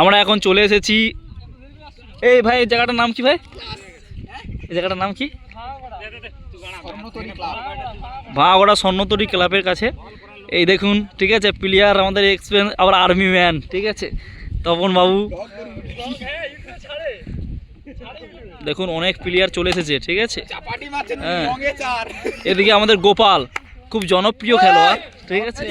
আমরা এখন চলে এসেছি। এই ভাই এই জায়গাটার নাম কি ভাই? এই জায়গাটার নাম কি? ভাগড়া স্বর্ণতরী ক্লাবের কাছে। এই দেখুন ঠিক আছে প্লেয়ার আমাদের এক্সপিরিয়েন্স আবার আর্মি ম্যান ঠিক আছে। তপন বাবু। দেখুন অনেক প্লেয়ার চলে এসেছে ঠিক আছে। হ্যাঁ। এদিকে আমাদের গোপাল। খুব জনপ্রিয় খেলোয়াড়। ঠিক আছে?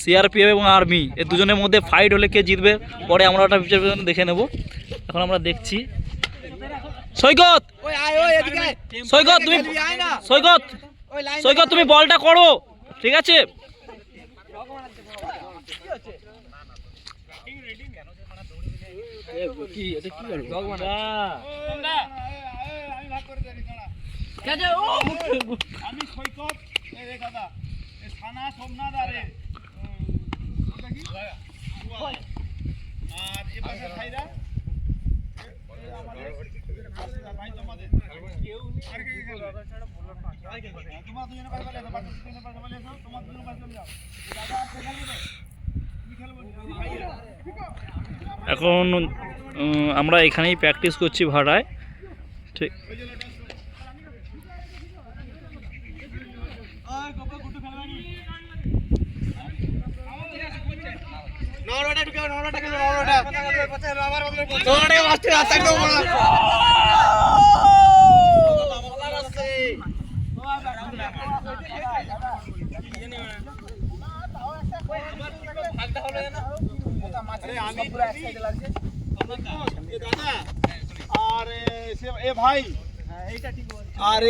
সিআরপিএফ এবং আর্মি এই দুজনের মধ্যে ফাইট হলে কে জিতবে? পরে আমরা ওটা বিচার দেখে নেব। এখন আমরা দেখছি। সৈকত। সৈকত তুমি। সৈকত! সৈকত তুমি বলটা করো। ঠিক আছে? আমি সৈকত এই দাদা এই থানা সোমনাথ আরে ওটা কি? আর এ পাশে ভাইরা ভাই তোমাদের। আর কে কে তোমার দুজনে পাশে চলে এসো, পাশে দুজনে পাশে তোমার দুজনে পাশে চলে যাও। দাদা আর খেলবে? না? তুমি খেলবে? না? ভাইয়েরা। এখন আমরা এখানেই প্র্যাকটিস করছি ভাড়ায়। ঠিক। দাদা আর এ ভাই। আর